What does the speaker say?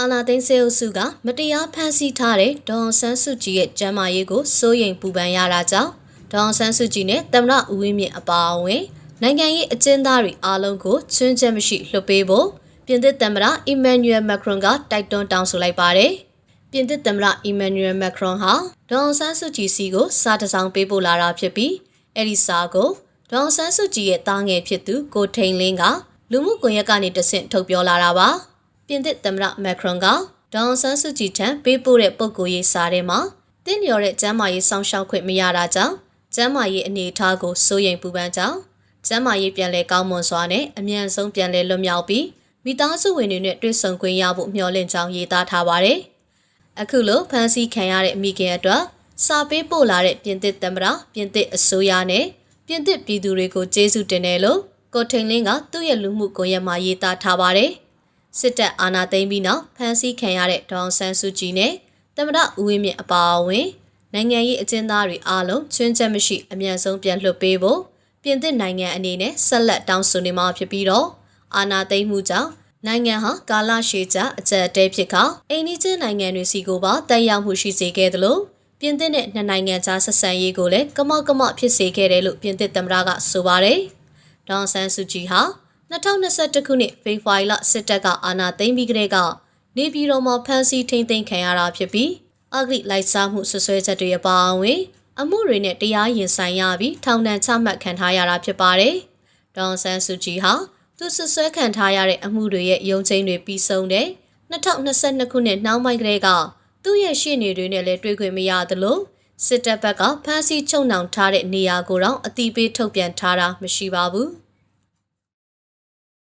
အာနာသိန်းစေအုပ်စုကမတရားဖမ်းဆီးထားတဲ့ဒေါအောင်ဆန်းစုကြည်ရဲ့ကျမ်းမာရေးကိုစိုးရိမ်ပူပန်ရတာကြောင့်ဒေါအောင်ဆန်းစုကြည်နဲ့သမ္မတဦးဝင်းမြင့်အပါအဝင်နိုင်ငံရေးအကျဉ်းသားတွေအားလုံးကိုချွင်းချက်မရှိလွှတ်ပေးဖို့ပြင်သစ်သမ္မတအီမန်နျူယ်မက်ခရွန်ကတိုက်တွန်းတောင်းဆိုလိုက်ပါတယ်။ပြင်သစ်သမ္မတအီမန်နျူယ်မက်ခရွန်ဟာဒေါအောင်ဆန်းစုကြည်စီကိုစာတစ်စောင်ပေးပို့လာတာဖြစ်ပြီးအဲ့ဒီစာကိုဒေါအောင်ဆန်းစုကြည်ရဲ့တားငယ်ဖြစ်သူကိုထိန်လင်းကလူမှုကွန်ရက်ကနေတဆင့်ထုတ်ပြောလာတာပါ။ ပြင်သစ်သမ္မတမက်ခရွန်ကဒေါန်ဆန်းစုကြည်ထံပေးပို့တဲ့ပုံကိုရေးစာထဲမှာတင့်လျော်တဲ့ကျမ်းမာရေးစောင့်ရှောက်ခွင့်မရတာကြောင့်ကျမ်းမာရေးအနေအထားကိုစိုးရိမ်ပူပန်ကြောင်းကျမ်းမာရေးပြန်လည်ကောင်းမွန်စွာနဲ့အမြန်ဆုံးပြန်လည်လွတ်မြောက်ပြီးမိသားစုဝင်တွေနဲ့တွေ့ဆုံခွင့်ရဖို့မျှော်လင့်ကြောင်းရေးသားထားပါတယ်။အခုလိုဖန်ဆီးခံရတဲ့မိခင်အတွက်စာပေးပို့လာတဲ့ပြင်သစ်သမ္မတပြင်သစ်အစိုးရနဲ့ပြင်သစ်ပြည်သူတွေကိုကျေးဇူးတင်တယ်လို့ကိုထိန်လင်းကသူ့ရဲ့လူမှုကွန်ရက်မှာရေးသားထားပါတယ်။ စစ်တပ်အာဏာသိမ်းပြီးနောက်ဖမ်းဆီးခံရတဲ့ဒေါအောင်ဆန်းစုကြည်နဲ့တမရဦးဝင်းမြင့်အပါအဝင်နိုင်ငံရေးအကျဉ်းသားတွေအားလုံးချွင်းချက်မရှိအမြန်ဆုံးပြန်လွှတ်ပေးဖို့ပြင်သစ်နိုင်ငံအနေနဲ့ဆက်လက်တောင်းဆိုနေမှာဖြစ်ပြီးတော့အာဏာသိမ်းမှုကြောင့်နိုင်ငံဟာကာလရှည်ကြာအကြက်အတဲဖြစ်ကအိန္ဒိယနိုင်ငံတွေစီကိုပါတက်ရောက်မှုရှိစေခဲ့သလိုပြင်သစ်နဲ့နှစ်နိုင်ငံကြားဆက်ဆံရေးကိုလည်းကမောက်ကမောက်ဖြစ်စေခဲ့တယ်လို့ပြင်သစ်သမ္မတကဆိုပါတယ်။ဒေါန်ဆန်းစုကြည်ဟာ 2021ခုနှစ်ဖေဖော်ဝါရီလစစ်တပ်ကအာဏာသိမ်းပြီးကတည်းကနေပြည်တော်မှာဖမ်းဆီးထိန်းသိမ်းခံရတာဖြစ်ပြီးအဂရိလိုက်စားမှုဆွဆွဲချက်တွေအပါအဝင် အမှုတွေနဲ့တရားရင်ဆိုင်ရပြီးထောင်ဒဏ်ချမှတ်ခံထားရတာဖြစ်ပါတယ်။ဒေါန်ဆန်းစုကြည်ဟာသူဆွဆွဲခံထားရတဲ့အမှုတွေရဲ့ရုံချင်းတွေပြီးဆုံးတဲ့2022ခုနှစ်နှောင်းပိုင်းကလေးကသူ့ရဲ့ရှေ့နေတွေနဲ့လည်းတွေ့ခွင့်မရသလိုစစ်တပ်ဘက်ကဖမ်းဆီးချုပ်နှောင်ထားတဲ့နေရာကိုတော့အတိပေးထုတ်ပြန်ထားတာမရှိပါဘူး။